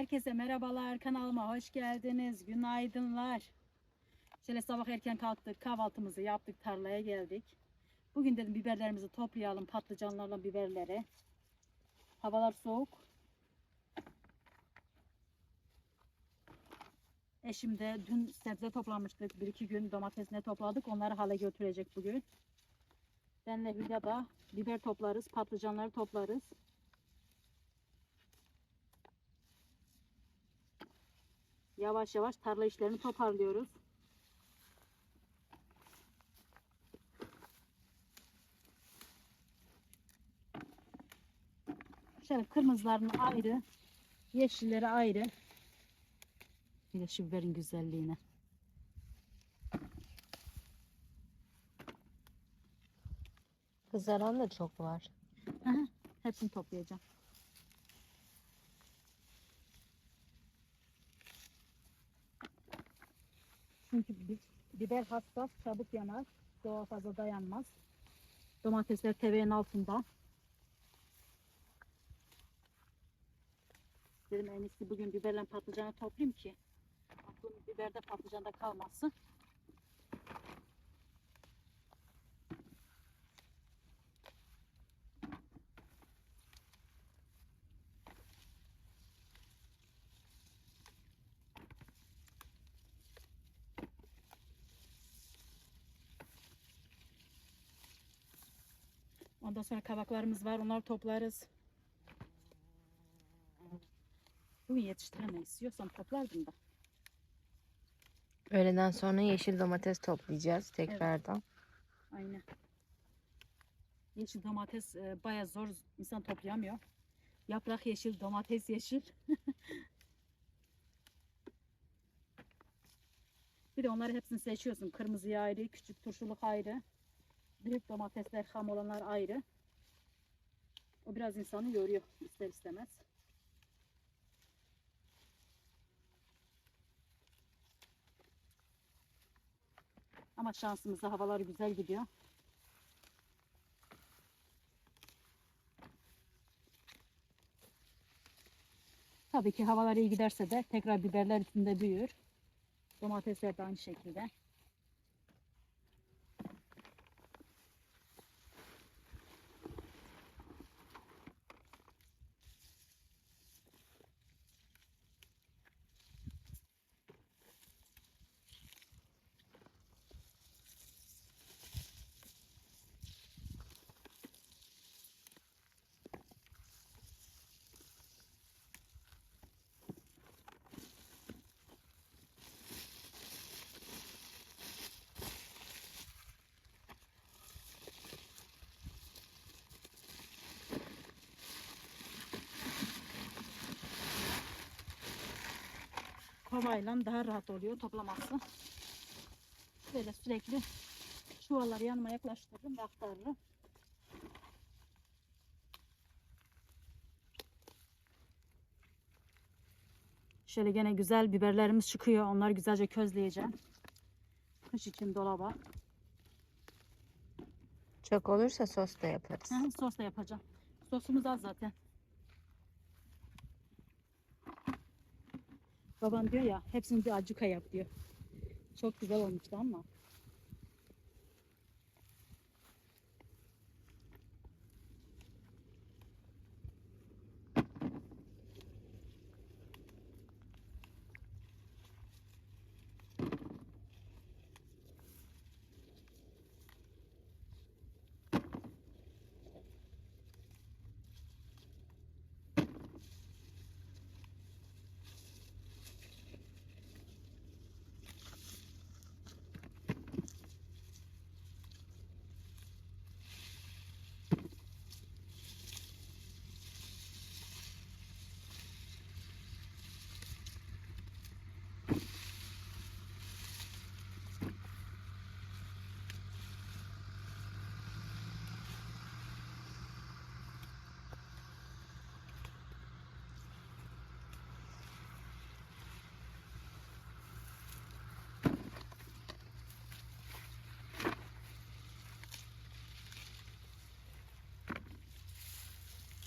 Herkese merhabalar. Kanalıma hoş geldiniz. Günaydınlar. Şöyle sabah erken kalktık. Kahvaltımızı yaptık. Tarlaya geldik. Bugün dedim biberlerimizi toplayalım. Patlıcanlarla biberleri. Havalar soğuk. Eşim de dün sebze toplamıştık. Bir iki gün domates ne topladık. Onları hale götürecek bugün. Benle Hülya da biber toplarız. Patlıcanları toplarız. Yavaş yavaş tarla işlerini toparlıyoruz. Şöyle kırmızılarını ayrı, yeşilleri ayrı. Bir de şu biberin güzelliğine. Kızaran da çok var. Hepsini toplayacağım. Çünkü bi- biber hassas, çabuk yanar. Doğal fazla dayanmaz. Domatesler teveğin altında. Dedim en iyisi bugün biberle patlıcanı toplayayım ki aklım biberde patlıcanda kalmasın. Ondan sonra kabaklarımız var. Onları toplarız. Bugün yetiştiremeyiz. İstiyorsan toplardım da. Öğleden sonra yeşil domates toplayacağız tekrardan. Aynen. Yeşil domates e, baya zor insan toplayamıyor. Yaprak yeşil, domates yeşil. Bir de onları hepsini seçiyorsun. Kırmızı ayrı, küçük turşuluk ayrı. Büyük domatesler, ham olanlar ayrı. O biraz insanı yoruyor ister istemez. Ama şansımızda havalar güzel gidiyor. Tabii ki havalar iyi giderse de tekrar biberler içinde büyür. Domatesler de aynı şekilde. Kovayla daha rahat oluyor toplaması. Böyle sürekli çuvalları yanıma yaklaştırırım ve aktarırım. Şöyle gene güzel biberlerimiz çıkıyor. Onları güzelce közleyeceğim. Kış için dolaba. Çok olursa sos da yaparız. Hı, sos da yapacağım. Sosumuz az zaten. Babam diyor ya hepsini bir acuka yap diyor. Çok güzel olmuştu ama.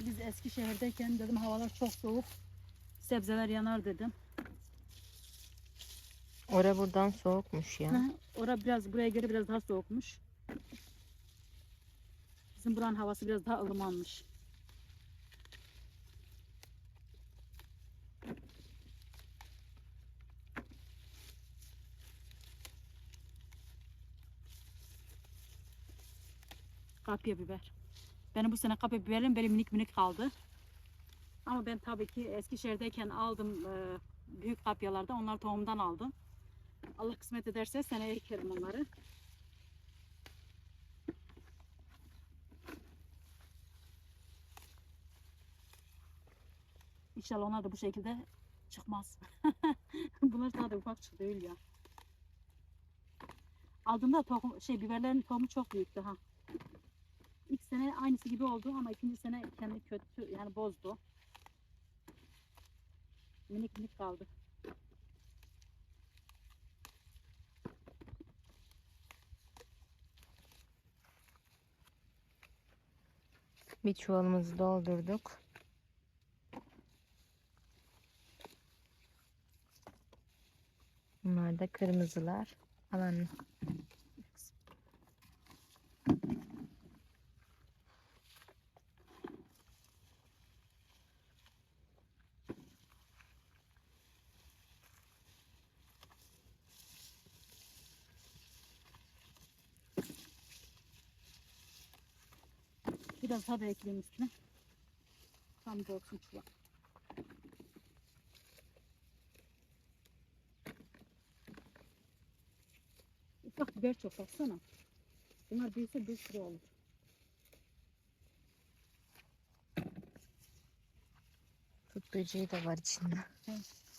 Biz Eskişehir'deyken dedim havalar çok soğuk. sebzeler yanar dedim. Ora buradan soğukmuş ya. Hı, Ora biraz buraya göre biraz daha soğukmuş. Bizim buranın havası biraz daha ılımanmış. Kapya biber. Benim bu sene kapya biberim böyle minik minik kaldı. Ama ben tabii ki Eskişehir'deyken aldım e, büyük kapyalarda. Onlar tohumdan aldım. Allah kısmet ederse seneye ekerim onları. İnşallah onlar da bu şekilde çıkmaz. Bunlar daha da ufak çıktı değil ya. Aldığımda tohum, şey biberlerin tohumu çok büyüktü ha. İlk sene aynısı gibi oldu ama ikinci sene kendi kötü yani bozdu. Minik minik kaldı. Bir çuvalımızı doldurduk. Bunlar da kırmızılar. Al daha da ekleyeyim üstüne. Tam dolsun çuval. Ufak biber çok baksana. Bunlar büyüse bir sürü olur. Tut böceği de var içinde. Evet.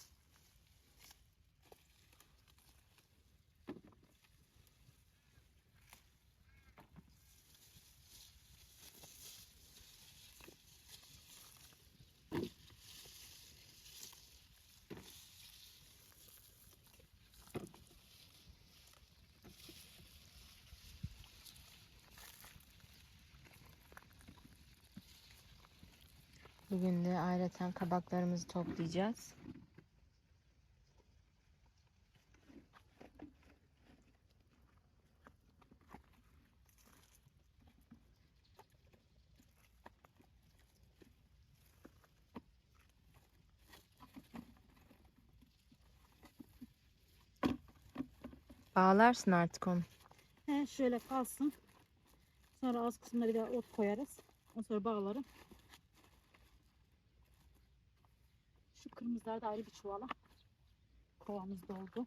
Bugün de ayrıca kabaklarımızı toplayacağız. Bağlarsın artık onu. He, şöyle kalsın. Sonra az kısmına bir de ot koyarız. Ondan sonra bağlarım. Şu kırmızılar da ayrı bir çuvala. Kovamız doldu.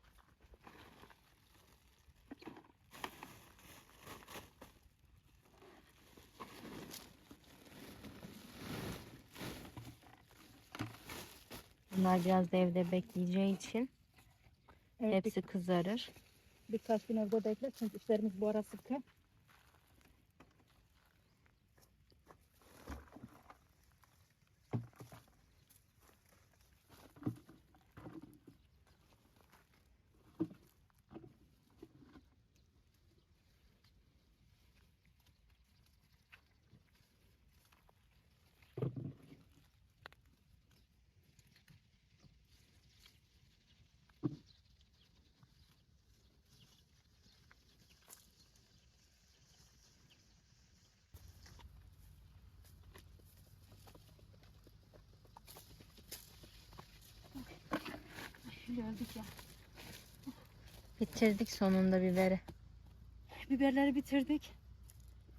Bunlar biraz da evde bekleyeceği için Evet, hepsi kızarır. bir, birkaç gün evde bekle çünkü işlerimiz bu ara sıkı. Öldük ya. Bitirdik sonunda biberi. Biberleri bitirdik.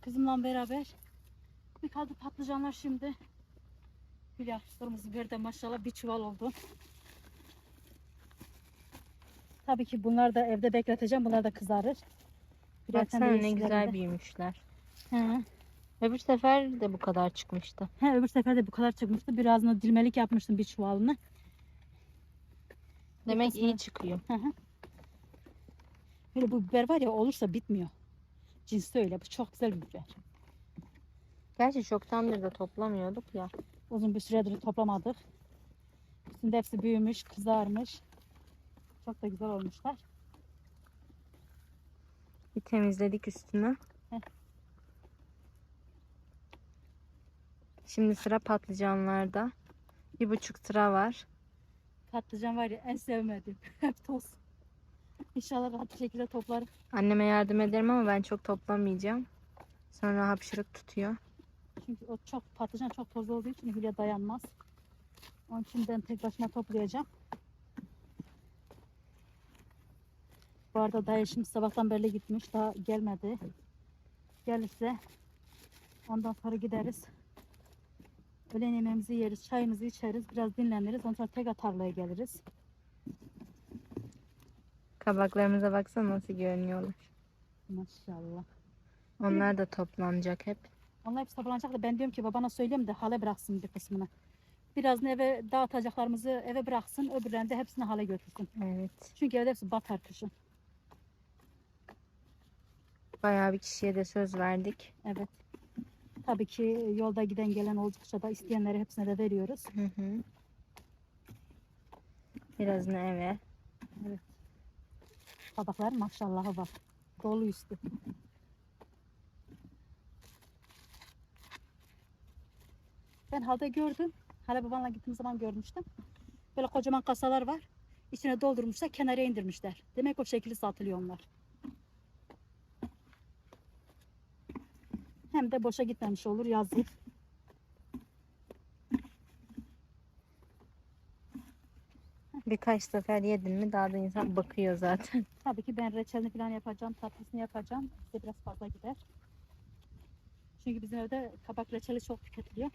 Kızımla beraber. Bir kaldı patlıcanlar şimdi. Hülya kırmızı biber de maşallah bir çuval oldu. Tabii ki bunlar da evde bekleteceğim. Bunlar da kızarır. Birer Baksana ne güzel büyümüşler. He. Öbür sefer de bu kadar çıkmıştı. He, öbür sefer de bu kadar çıkmıştı. Birazını dilmelik yapmıştım bir çuvalını. Demek iyi çıkıyor. Hı hı. Böyle bu biber var ya olursa bitmiyor. Cinsi öyle. Bu çok güzel bir biber. Gerçi çoktandır da toplamıyorduk ya. Uzun bir süredir toplamadık. Üstünde hepsi büyümüş, kızarmış. Çok da güzel olmuşlar. Bir temizledik üstünü. Heh. Şimdi sıra patlıcanlarda. Bir buçuk sıra var. Patlıcan var ya en sevmediğim. Hep toz. İnşallah rahat bir şekilde toplarım. Anneme yardım ederim ama ben çok toplamayacağım. Sonra hapşırık tutuyor. Çünkü o çok patlıcan çok toz olduğu için Hülya dayanmaz. Onun için ben tek başıma toplayacağım. Bu arada dayı şimdi sabahtan beri gitmiş. Daha gelmedi. Gelirse ondan sonra gideriz. Öğlen yemeğimizi yeriz, çayımızı içeriz, biraz dinleniriz. Ondan sonra tekrar tarlaya geliriz. Kabaklarımıza baksana nasıl görünüyorlar. Maşallah. Onlar da toplanacak hep. Onlar hepsi toplanacak da ben diyorum ki babana söyleyeyim de hale bıraksın bir kısmını. Birazını eve dağıtacaklarımızı eve bıraksın, öbürlerini de hepsini hale götürsün. Evet. Çünkü evde hepsi batar kışın. Bayağı bir kişiye de söz verdik. Evet. Tabii ki yolda giden gelen oldukça da isteyenleri hepsine de veriyoruz. Hı hı. Birazını eve. Tabaklar maşallahı var. Dolu üstü. Ben halde gördüm. Hala babanla gittiğim zaman görmüştüm. Böyle kocaman kasalar var. İçine doldurmuşlar, kenara indirmişler. Demek o şekilde satılıyor onlar. Hem de boşa gitmemiş olur yazık. Birkaç sefer yedin mi daha da insan bakıyor zaten. Tabii ki ben reçelini falan yapacağım, tatlısını yapacağım. Bize biraz fazla gider. Çünkü bizim evde kabak reçeli çok tüketiliyor.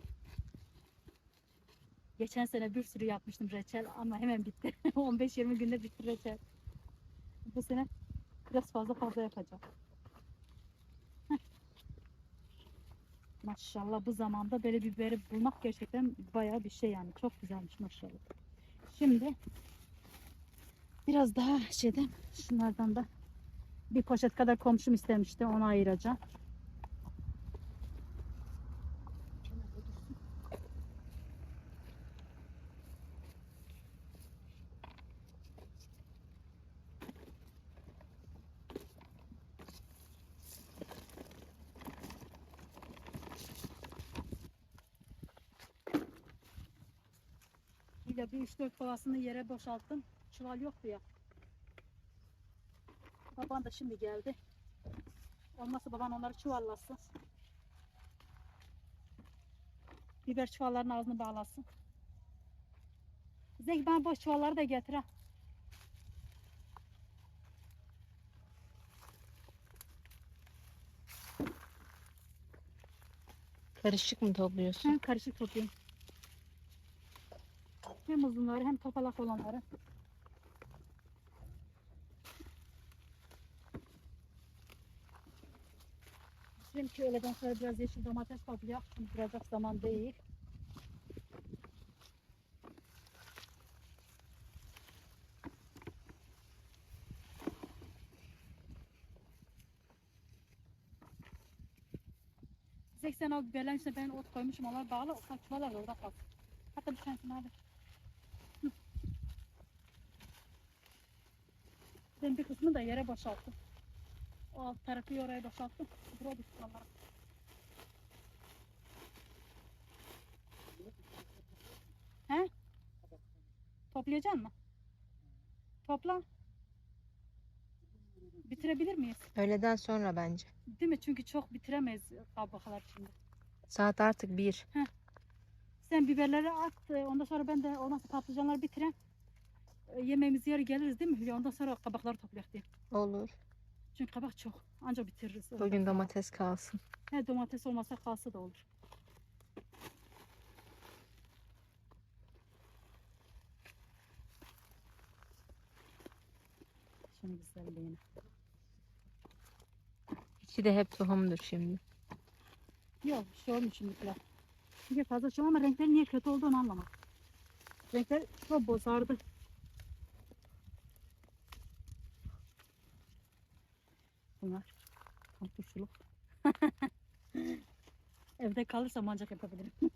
Geçen sene bir sürü yapmıştım reçel ama hemen bitti. 15-20 günde bitti reçel. Bu sene biraz fazla fazla yapacağım. Maşallah bu zamanda böyle biberi bulmak gerçekten bayağı bir şey yani. Çok güzelmiş maşallah. Şimdi biraz daha şeyden şunlardan da bir poşet kadar komşum istemişti onu ayıracağım. Bir de bir üç dört kovasını yere boşalttım. Çuval yoktu ya. Baban da şimdi geldi. Olmazsa baban onları çuvallasın. Biber çuvallarının ağzını bağlasın. Zeki bana boş çuvalları da getir ha. Karışık mı topluyorsun? Hem karışık toplayayım. Hem uzunları hem topalak olanları. Çünkü öğleden sonra biraz yeşil domates topluyor. Şimdi biraz zaman değil. Seksen o biberlerin içine ben ot koymuşum. Onlar bağlı. O saçmalar orada kalsın. Hatta bir tanesini hadi. Ben bir kısmını da yere boşalttım. O alt tarafı oraya boşalttım. Buraya düştü onlara. He? Toplayacak mı? Topla. Bitirebilir miyiz? Öğleden sonra bence. Değil mi? Çünkü çok bitiremeyiz kabaklar şimdi. Saat artık bir. Sen biberleri at. Ondan sonra ben de ondan sonra patlıcanları bitireyim. E, Yemeğimizi yer geliriz değil mi Hülya? Ondan sonra kabakları toplayak diye. Olur. Çünkü kabak çok. Anca bitiririz. Bugün domates kalsın. He, domates olmasa kalsa da olur. Şunu güzelliğine. İçi de hep tohumdur şimdi. Yok bir şey olmuş şimdikiler. Çünkü fazla şey ama renkler niye kötü olduğunu anlamadım. Renkler çok bozardı. Bunlar tam turşuluk. Evde kalırsam ancak yapabilirim.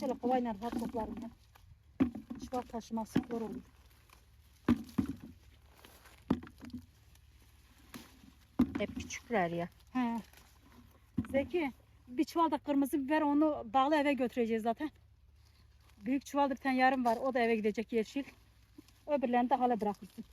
Şöyle kovayla rahat toplarım ya. Çuval taşıması zor olur. Hep küçükler ya. He. Zeki bir çuval da kırmızı biber onu bağlı eve götüreceğiz zaten. Büyük çuval bir tane yarım var. O da eve gidecek yeşil. Öbürlerini de hala bırakırsın.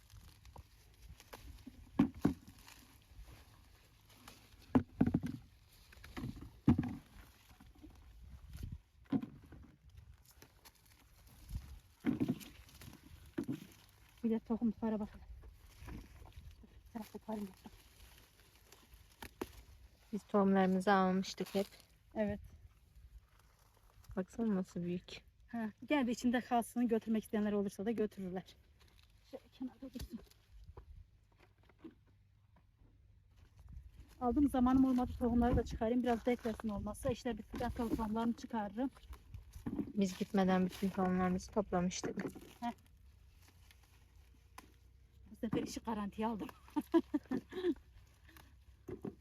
Bir de tohumlara bakalım. Bir tarafta koyayım. Biz tohumlarımızı almıştık hep. Evet. Baksana nasıl büyük. Ha, gene de içinde kalsın götürmek isteyenler olursa da götürürler. Şöyle kenarda dursun. Aldığım zamanım olmadı tohumları da çıkarayım. Biraz beklesin olmazsa işler bittikten sonra tohumlarını çıkarırım. Biz gitmeden bütün tohumlarımızı toplamıştık. Bu sefer işi garantiye aldım.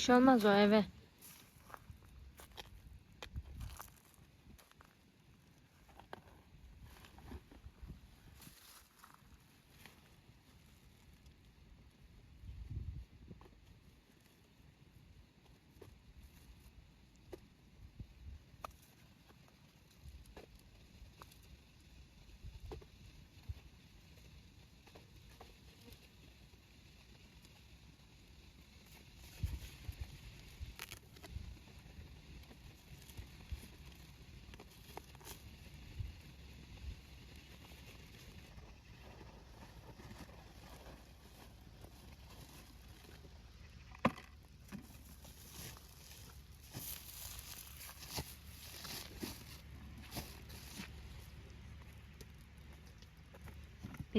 şey olmaz o eve.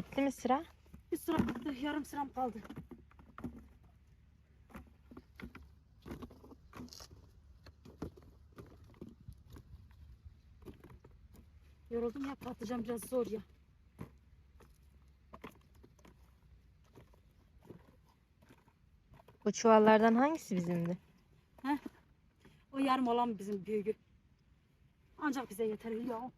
Bitti mi sıra? Bir sıra bitti. Yarım sıram kaldı. Yoruldum ya patlıcan biraz zor ya. Bu çuvallardan hangisi bizimdi? O yarım olan bizim büyüğü. Ancak bize yeter ya.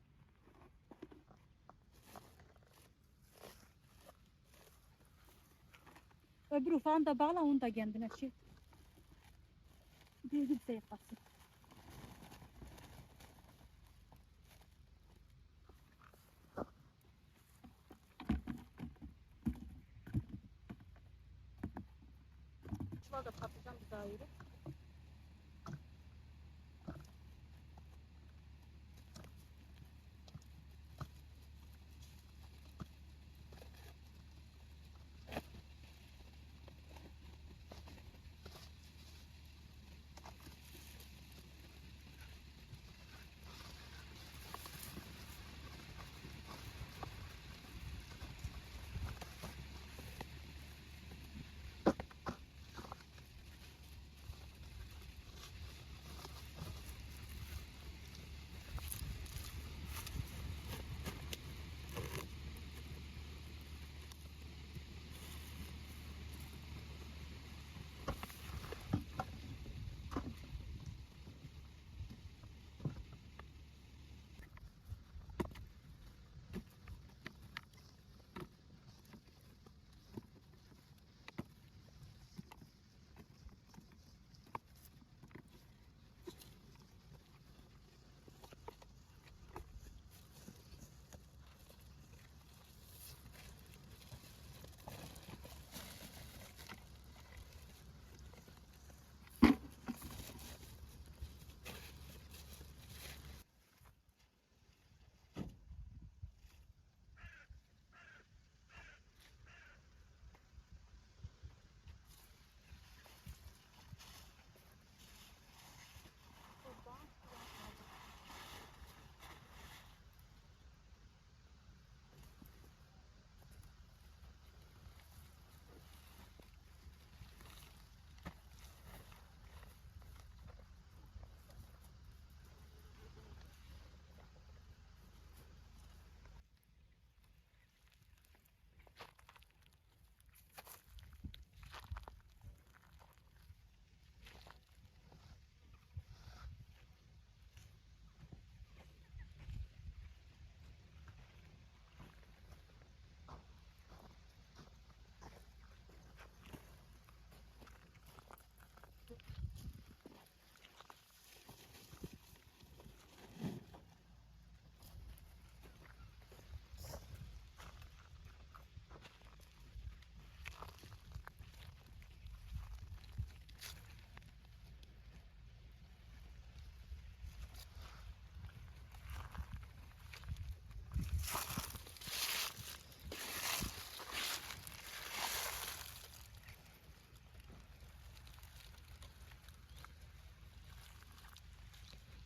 Öbür ufağını da bağla onu da kendine şey. Büyüğü bize yaparsın. Çuval da patlıcan bir daha yürü.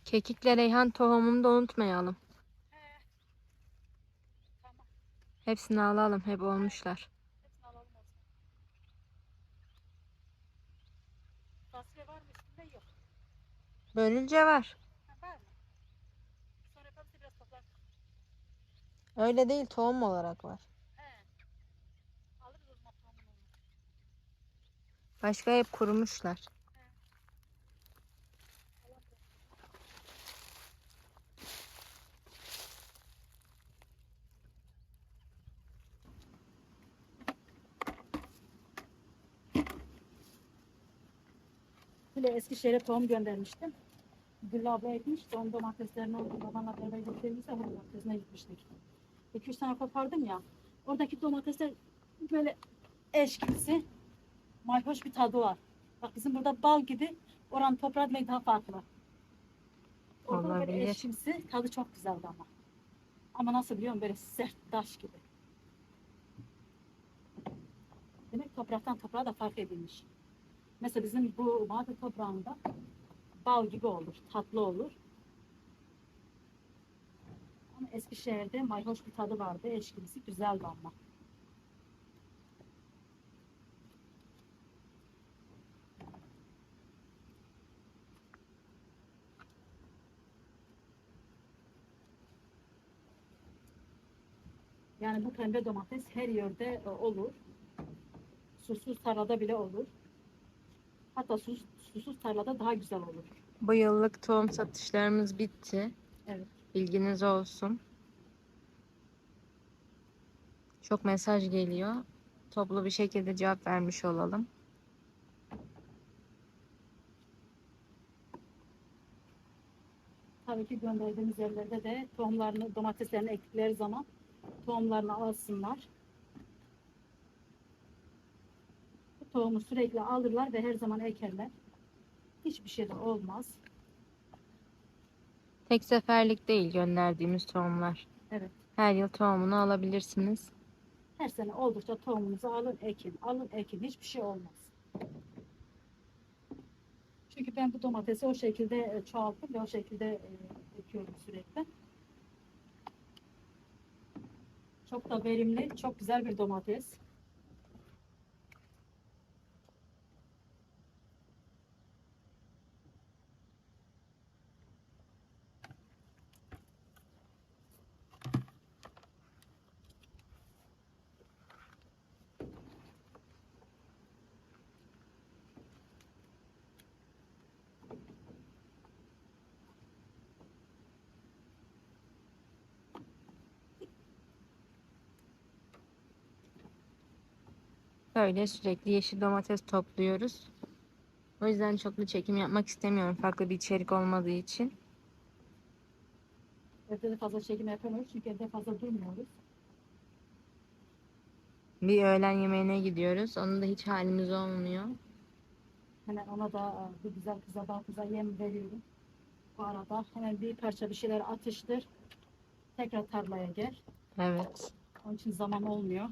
Kekikle reyhan tohumunu da unutmayalım. Hepsini alalım. Hep olmuşlar. Hepsini var. Bölünce var. Öyle değil tohum olarak var. Başka hep kurumuşlar. Böyle Eskişehir'e tohum göndermiştim. Gül abla ekmiş. Tohum domateslerini orada babanla beraber gittiğimizde onun domatesine gitmiştik. 2-3 tane kopardım ya. Oradaki domatesler böyle eşkimsi. Mayhoş bir tadı var. Bak bizim burada bal gibi. Oranın toprağı demek daha farklı. Orada böyle Olabilir. eşkimsi. Tadı çok güzeldi ama. Ama nasıl biliyor musun? Böyle sert taş gibi. Demek topraktan toprağa da fark edilmiş. Mesela bizim bu mağara toprağında bal gibi olur, tatlı olur. Ama Eskişehir'de mayhoş bir tadı vardı, eşkimsi güzeldi ama. Yani bu pembe domates her yerde e, olur. Susuz tarlada bile olur. Hatta sus, susuz tarlada daha güzel olur. Bu yıllık tohum satışlarımız bitti. Evet. Bilginiz olsun. Çok mesaj geliyor. Toplu bir şekilde cevap vermiş olalım. Tabii ki gönderdiğimiz yerlerde de tohumlarını, domateslerini ektikleri zaman tohumlarını alsınlar. Bu tohumu sürekli alırlar ve her zaman ekerler. Hiçbir şey de olmaz. Tek seferlik değil gönderdiğimiz tohumlar. Evet. Her yıl tohumunu alabilirsiniz. Her sene oldukça tohumunuzu alın ekin. Alın ekin. Hiçbir şey olmaz. Çünkü ben bu domatesi o şekilde e, çoğalttım ve o şekilde e, ekiyorum sürekli. Çok da verimli, çok güzel bir domates. Böyle sürekli yeşil domates topluyoruz. O yüzden çoklu çekim yapmak istemiyorum farklı bir içerik olmadığı için. Evde de fazla çekim yapamıyoruz çünkü evde fazla durmuyoruz. Bir öğlen yemeğine gidiyoruz. Onun da hiç halimiz olmuyor. Hemen ona da e, bir güzel kıza da kıza yem veriyorum. Bu arada hemen bir parça bir şeyler atıştır. Tekrar tarlaya gel. Evet. Onun için zaman olmuyor.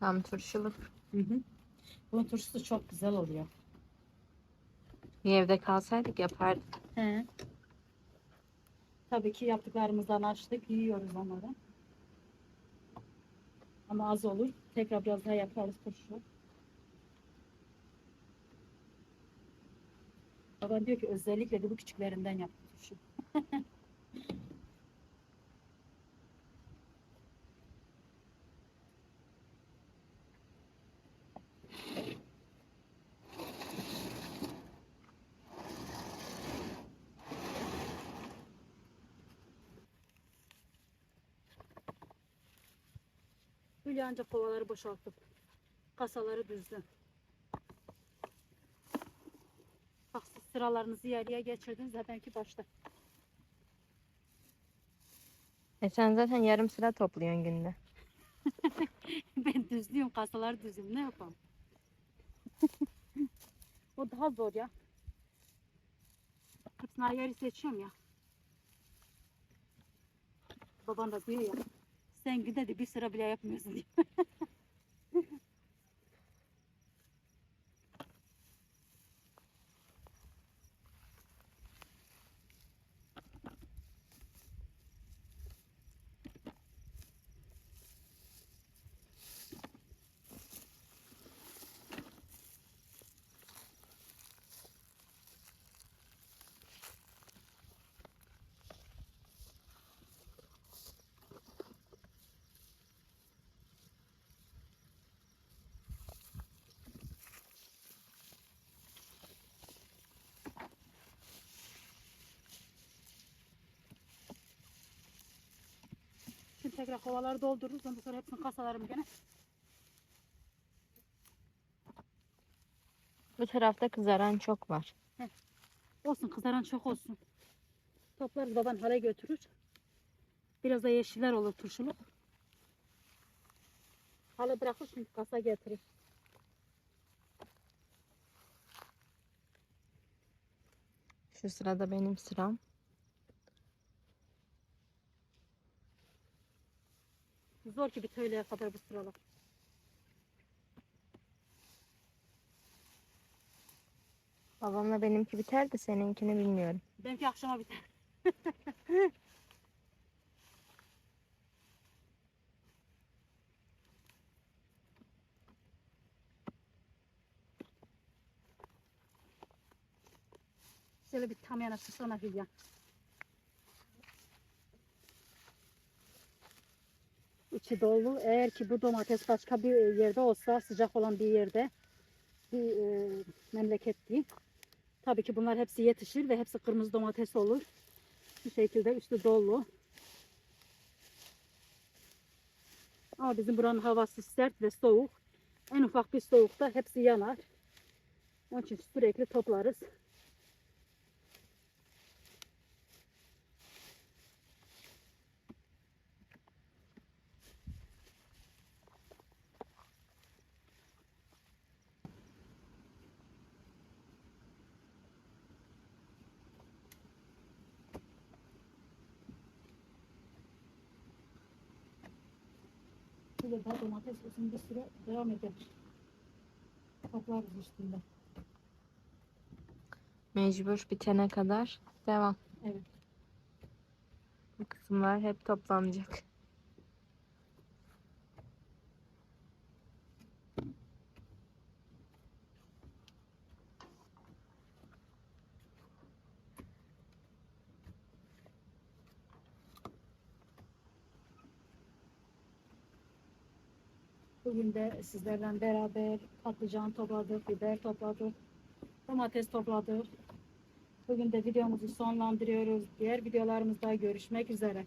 Tam turşuluk. Hı hı. Bunun turşusu çok güzel oluyor. Bir evde kalsaydık yapardık. He. Tabii ki yaptıklarımızdan açtık, yiyoruz onları. Ama az olur. Tekrar biraz daha yaparız turşu. Babam diyor ki özellikle de bu küçüklerinden yaptı turşu. ancak kovaları boşaltıp kasaları düzdüm. Bak siz sıralarınızı yarıya geçirdiniz de benki başta. E sen zaten yarım sıra topluyorsun günde. ben düzlüyorum, kasalar düzüm. Ne yapalım? o daha zor ya. Hepsini ayrı seçiyorum ya. Baban da diyor ya. Sen günde de bir sıra bile yapmıyorsun diyor. tekrar kovaları doldururuz. Ondan sonra hepsini kasalarım gene. Bu tarafta kızaran çok var. Olsun kızaran çok olsun. Toplarız baban hale götürür. Biraz da yeşiller olur turşuluk. Hale bırakır şimdi kasa getirir. Şu sırada benim sıram. Zor ki bir töyleye kadar bu sıralar. Babamla benimki biter de seninkini bilmiyorum. Benimki akşama biter. Şöyle bir tam yanaştırsana Hülya. İçi dolu. Eğer ki bu domates başka bir yerde olsa, sıcak olan bir yerde, bir e, memleket diyeyim. Tabii ki bunlar hepsi yetişir ve hepsi kırmızı domates olur. Bu şekilde üstü dolu. Ama bizim buranın havası sert ve soğuk. En ufak bir soğukta hepsi yanar. Onun için sürekli toplarız. Şöyle daha domates olsun bir süre devam edelim. Toplarız üstünde. Mecbur bitene kadar devam. Evet. Bu kısımlar hep toplanacak. Bugün de sizlerle beraber patlıcan topladık, biber topladık, domates topladık. Bugün de videomuzu sonlandırıyoruz. Diğer videolarımızda görüşmek üzere.